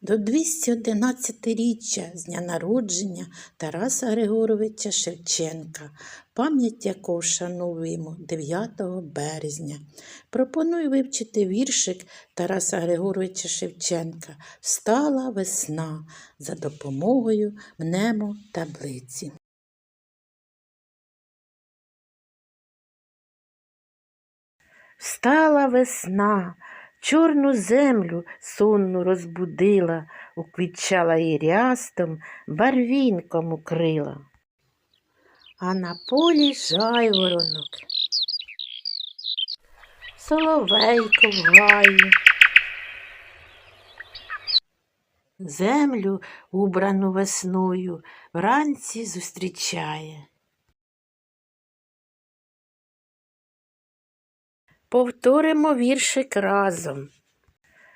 До 211-річчя з дня народження Тараса Григоровича Шевченка, пам'ять якого вшановуємо 9 березня. Пропоную вивчити віршик Тараса Григоровича Шевченка Встала весна за допомогою мнемотаблиці. Встала весна, чорну землю сонну розбудила, уквітчала її рястом, барвінком укрила. А на полі жайворонок, соловейко в гаї. Землю, убрану весною, вранці зустрічає. Повторимо віршик разом.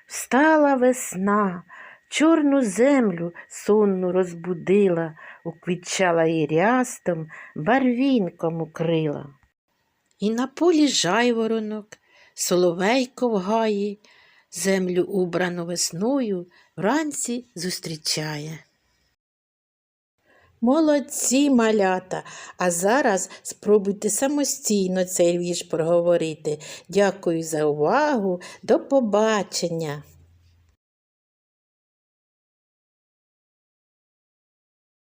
Встала весна, чорну землю сонну розбудила, уквітчала її рястом, барвінком укрила. І на полі жайворонок, соловейко в гаї, землю убрану весною вранці зустрічає. Молодці малята! А зараз спробуйте самостійно цей вірш проговорити. Дякую за увагу. До побачення!